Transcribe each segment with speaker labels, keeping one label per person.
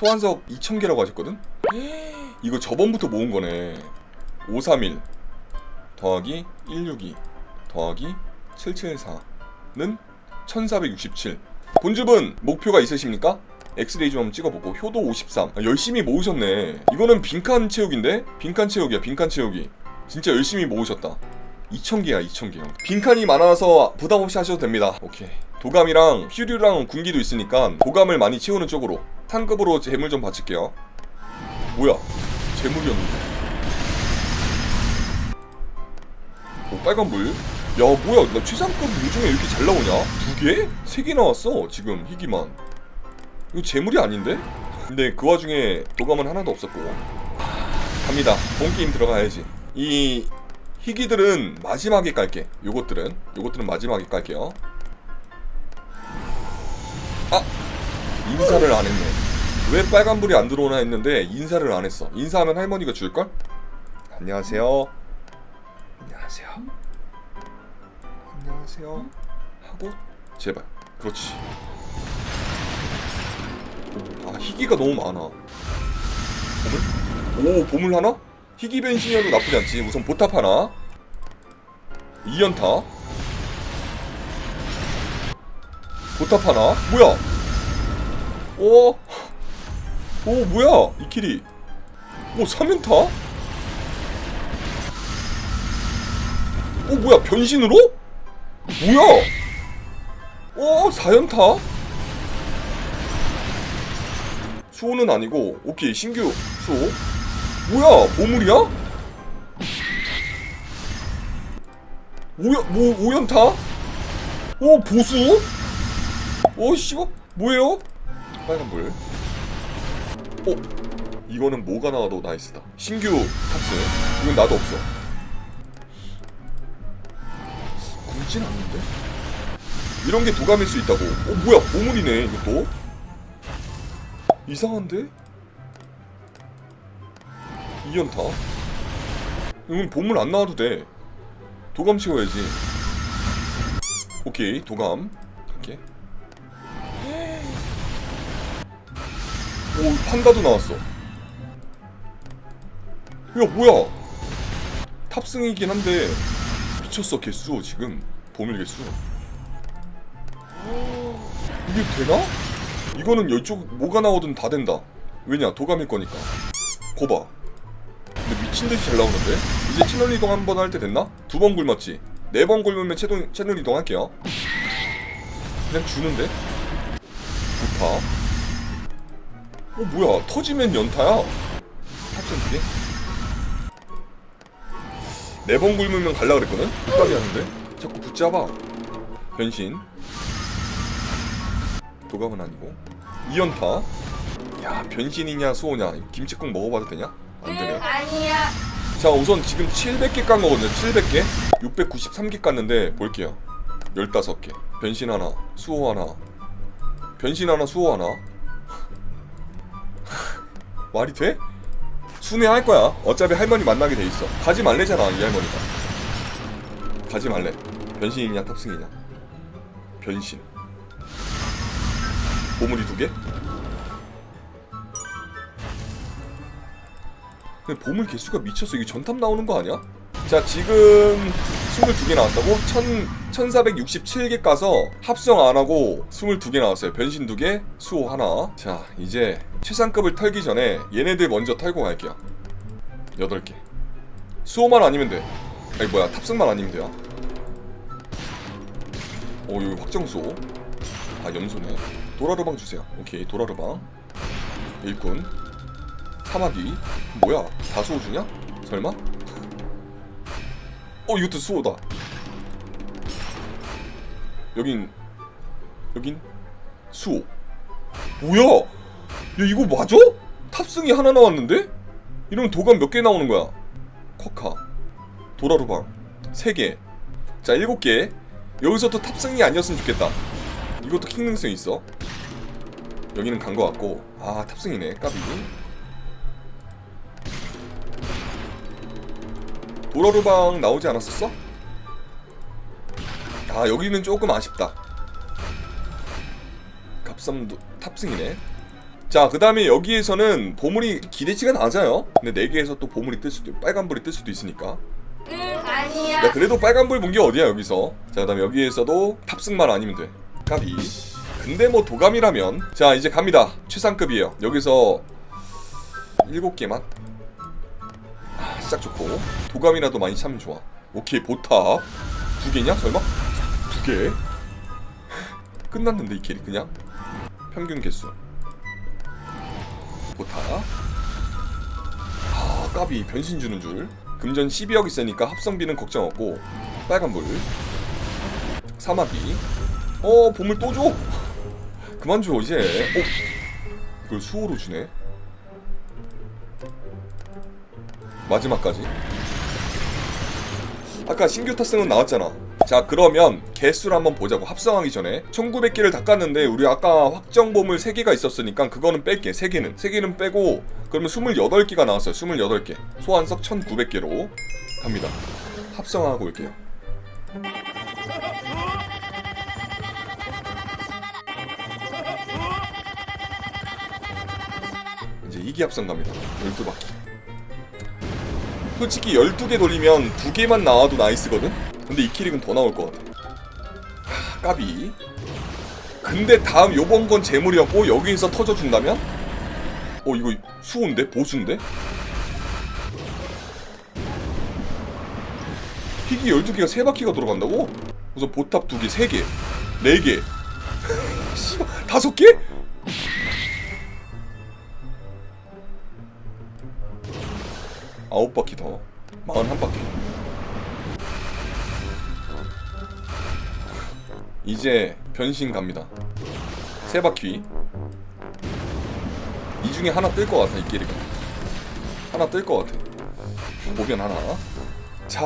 Speaker 1: 소환석 2000개라고 하셨거든? 이거 저번부터 모은 거네. 531 더하기 162 더하기 774는 1467 본줍은 목표가 있으십니까? 엑스레이 좀 찍어보고. 효도 53 아, 열심히 모으셨네. 이거는 빈칸 채우기인데? 빈칸 채우기야 빈칸 채우기. 진짜 열심히 모으셨다. 2000개야 2000개. 빈칸이 많아서 부담 없이 하셔도 됩니다. 오케이. 도감이랑 퓨류랑 군기도 있으니까 도감을 많이 채우는 쪽으로 상급으로 재물 좀 바칠게요. 뭐야? 재물이었는데. 오 빨간불 야 뭐야? 나 최상급 요즘에 이렇게 잘 나오냐? 두 개? 세 개 나왔어 지금 희귀만. 이거 재물이 아닌데? 근데 그 와중에 도감은 하나도 없었고. 갑니다. 본 게임 들어가야지. 이 희귀들은 마지막에 깔게. 요것들은. 요것들은 마지막에 깔게요. 아! 인사를 안 했네 왜 빨간불이 안 들어오나 했는데 인사를 안 했어. 인사하면 할머니가 줄걸? 안녕하세요. 안녕하세요. 안녕하세요. 하고 제발. 그렇지. 아 희귀가 너무 많아. 보물? 오 보물 하나? 희귀 변신이어도 나쁘지 않지. 우선 보탑 하나. 이연타. 보탑 하나. 뭐야? 오, 오 뭐야 이킬이 오 3연타? 오 뭐야 변신으로? 뭐야 오 4연타? 수호는 아니고 오케이 신규 수호 뭐야 보물이야? 오연 뭐 오연타? 오 보수? 오 씨발 뭐예요? 빨간불. 어 이거는 뭐가 나와도 나이스다. 신규 탑스. 이건 나도 없어. 굵진 않는데? 이런 게 도감일 수 있다고. 어 뭐야 보물이네 이것도. 이상한데? 이연타? 이건 보물 안 나와도 돼. 도감 채워야지. 오케이, 도감. 오, 판다도 나왔어. 야, 뭐야? 탑승이긴 한데 미쳤어 개수 지금 보물 개수. 이게 되나? 이거는 이쪽 뭐가 나오든 다 된다. 왜냐 도감일 거니까. 고봐. 근데 미친 듯이 잘 나오는데? 이제 채널 이동 한 번 할 때 됐나? 두 번 굶었지. 네 번 굶으면 채동, 채널 이동 할게요. 그냥 주는데? 좋다. 어 뭐야? 터지면 연타야. 탑승 두 개? 네 번 굶으면 갈라 그랬거든? 끝까지 하는데? 자꾸 붙잡아. 변신. 도감은 아니고. 이연타. 야 변신이냐 수호냐 김치국 먹어봐도 되냐? 안 되네.
Speaker 2: 아니야.
Speaker 1: 자 우선 지금 700개 깐 거거든요 700개 693개 깠는데 볼게요 15개 변신 하나 수호 하나 변신 하나 수호 하나 말이 돼? 순회할 거야 어차피 할머니 만나게 돼 있어 가지 말래잖아 이 할머니가 가지 말래 변신이냐 탑승이냐 변신 보물이 두 개? 근데 보물 개수가 미쳤어. 이게 전탑 나오는 거 아니야? 자, 지금 22개 나왔다고? 1000, 1467개 까서 합성 안 하고 22개 나왔어요. 변신 2개, 수호 하나. 자, 이제 최상급을 털기 전에 얘네들 먼저 털고 갈게요. 8개. 수호만 아니면 돼. 아니, 뭐야, 탑승만 아니면 돼요. 오, 여기 확정 수호. 아, 염소네. 도라르방 주세요. 오케이, 도라르방. 일꾼. 사마귀 뭐야 다 수호 주냐? 설마? 어 이것도 수호다. 여긴 여긴? 수호. 뭐야? 야 이거 맞아? 탑승이 하나 나왔는데? 이러면 도감 몇 개 나오는 거야? 쿼카. 도라루방. 3개. 자 7개. 여기서 또 탑승이 아니었으면 좋겠다. 이것도 킹능성 있어? 여기는 간 거 같고. 아 탑승이네. 까비 도라루방 나오지 않았었어? 아 여기는 조금 아쉽다 갑sam도 탑승이네 자, 그 다음에 여기에서는 보물이 기대치가 낮아요. 근데 4개에서 또 보물이 뜰 수도, 빨간불이 뜰 수도 있으니까.
Speaker 2: 응 아니야
Speaker 1: 야, 그래도 빨간불 본 게 어디야, 여기서. 자, 그 다음에 여기에서도 탑승만 아니면 돼. 까비. 근데 뭐 도감이라면. 자, 이제 갑니다. 최상급이에요. 여기서 7개만. 아, 시작 좋고. 도감이라도 많이 차면 좋아. 오케이, 보탑. 두 개냐, 설마? 두 개? 끝났는데, 이 캐릭 그냥? 평균 개수. 보탑. 아, 까비. 변신 주는 줄. 금전 12억 있으니까 합성비는 걱정 없고 빨간불 사마귀 어 보물 또 줘? 그만 줘 이제 어? 이걸 수호로 주네 마지막까지. 아까 신규 탑승은 나왔잖아. 자 그러면 개수를 한번 보자고. 합성하기 전에. 1900개를 다 깠는데 우리 아까 확정 보물 3개가 있었으니까 그거는 뺄게 3개는. 3개는 빼고 그러면 28개가 나왔어요 28개. 소환석 1900개로 갑니다. 합성하고 올게요. 이제 이기 합성 갑니다. 12바퀴 솔직히 12개 돌리면 2개만 나와도 나이스거든? 근데 이 키릭은 더 나올 것 같아 하, 까비 근데 다음 요번 건 재물이었고 여기에서 터져준다면? 어 이거 수호인데? 보수인데? 픽이 12개가 3바퀴가 돌아간다고? 우선 보탑 2개, 3개, 4개 씨발 5개? 아홉 바퀴 더. 마흔 한 바퀴. 이제 변신 갑니다. 세 바퀴. 이 중에 하나 뜰 것 같아 이 길이가. 하나 뜰 것 같아. 보면 하나. 자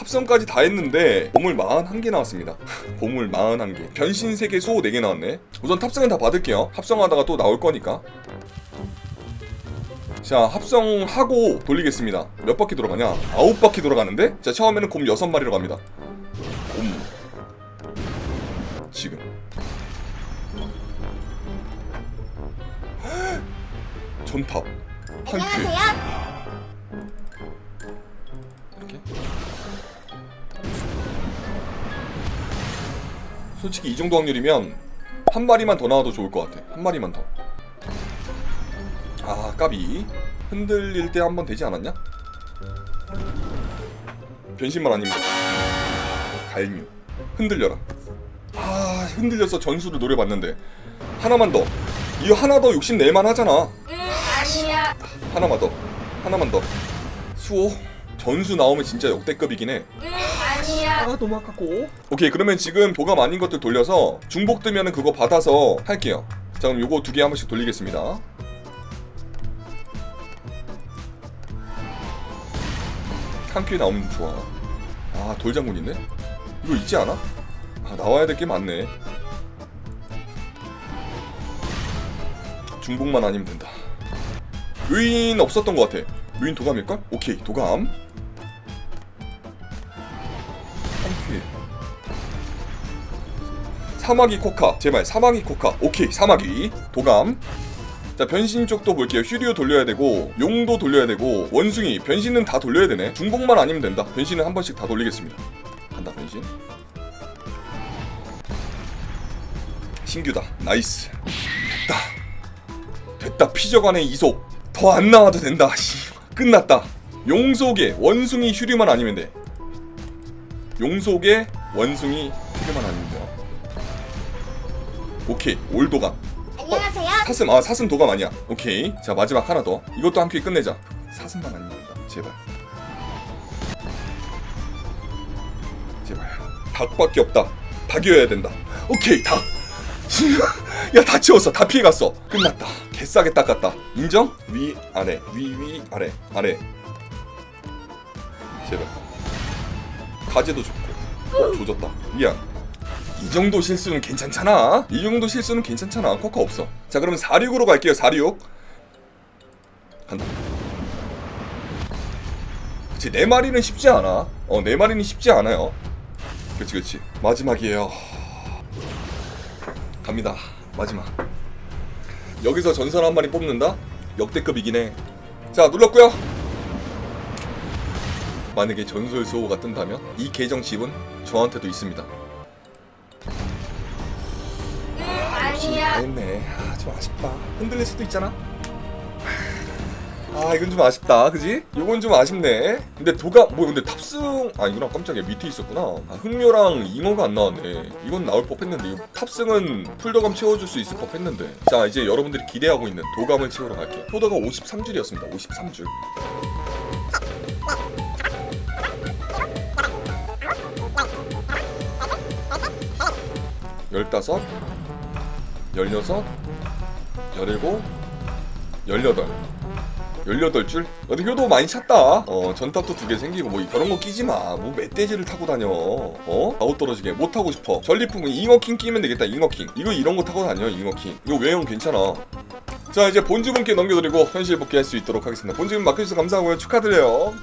Speaker 1: 합성까지 다 했는데 보물 41개 나왔습니다. 보물 41개. 변신 3개 수호 4개 나왔네. 우선 탑승은 다 받을게요. 합성하다가 또 나올 거니까 자 합성하고 돌리겠습니다. 몇 바퀴 돌아가냐? 아홉 바퀴 돌아가는데? 자 처음에는 곰 여섯 마리로 갑니다. 곰. 지금. 전탑. 한큐
Speaker 2: 안녕하세요.
Speaker 1: 이렇게. 솔직히 이 정도 확률이면 한 마리만 더 나와도 좋을 것 같아. 한 마리만 더 아 까비 흔들릴 때 한 번 되지 않았냐? 변신만 돼. 갈뮤. 흔들려라. 아 흔들려서 전수를 노려봤는데 하나만 더. 이거 하나 더 욕심 낼만 하잖아.
Speaker 2: 응 아니야.
Speaker 1: 하나만 더. 하나만 더. 수호 전수 나오면 진짜 역대급이긴 해.
Speaker 2: 응 아니야.
Speaker 1: 아 너무 아깝고. 오케이 그러면 지금 도감 아닌 것들 돌려서 중복 뜨면은 그거 받아서 할게요. 자 그럼 요거 두 개 한 번씩 돌리겠습니다 한 큐에 나오면 좋아. 아 돌장군 있네? 이거 있지 않아? 아 나와야 될 게 많네. 중복만 아니면 된다. 의인 없었던 것 같아. 의인 도감일걸? 오케이 도감. 한큐 사마귀 코카. 제발 사마귀 코카. 오케이 사마귀. 도감 자 변신 쪽도 볼게요 휴리오 돌려야 되고 용도 돌려야 되고 원숭이 변신은 다 돌려야 되네. 중복만 아니면 된다. 변신은 한 번씩 다 돌리겠습니다. 간다 변신. 신규다. 나이스. 됐다. 됐다. 피저간의 이속. 더 안 나와도 된다. 씨 끝났다. 용속의 원숭이 휴리만 아니면 돼. 용속의 원숭이 휴리만 아니면 돼요. 오케이. 올도감
Speaker 2: 안녕하세요
Speaker 1: 사슴 아 사슴 도감 아니야 오케이. 자 마지막 하나 더. 이것도 한 큐에 끝내자. 사슴만 아니면 된다. 제발. 제발. 닭밖에 없다. 닭이어야 된다. 오케이 닭 야 다 채웠어. 다 피해갔어. 끝났다. 개싸게 닦았다. 인정? 위 아래. 위 위 아래. 아래. 제발. 가재도 좋고. 어 조졌다. 미안 이 정도 실수는 괜찮잖아. 이 정도 실수는 괜찮잖아. 코카 없어. 자, 그러면 46으로 갈게요. 46. 간다. 그치, 네 마리는 쉽지 않아. 어, 네 마리는 쉽지 않아요. 그치, 그치. 마지막이에요. 갑니다. 마지막. 여기서 전설 한 마리 뽑는다? 역대급이긴 해자 눌렀고요 만약에 전설 수호가 뜬다면 이 계정 칩은 저한테도 있습니다 다
Speaker 2: 아니야.
Speaker 1: 했네. 아 좀 아쉽다. 흔들릴 수도 있잖아. 아 이건 좀 아쉽다. 그지? 이건 좀 아쉽네. 근데 도가 뭐 근데 탑승 아니구나 깜짝이야. 밑에 있었구나. 아, 흑묘랑 잉어가 안 나왔네. 이건 나올 법했는데 이거 탑승은 풀더감 채워줄 수 있을 법했는데. 자 이제 여러분들이 기대하고 있는 도감을 채우러 갈게요. 포더가 53줄이었습니다. 53줄. 열다섯 열여섯 열일곱 열여덟 18줄? 근데 효도 많이 찼다. 어, 전탑도 두 개 생기고 뭐 그런 거 끼지 마. 뭐 멧돼지를 타고 다녀. 어? 아웃 떨어지게 못 타고 싶어. 전리품은 잉어킹 끼면 되겠다. 잉어킹. 이거 이런 거 타고 다녀. 잉어킹. 이거 외형 괜찮아. 자 이제 본주분께 넘겨드리고 현실 복귀할 수 있도록 하겠습니다. 본주분 맡겨주셔서 감사하고요. 축하드려요.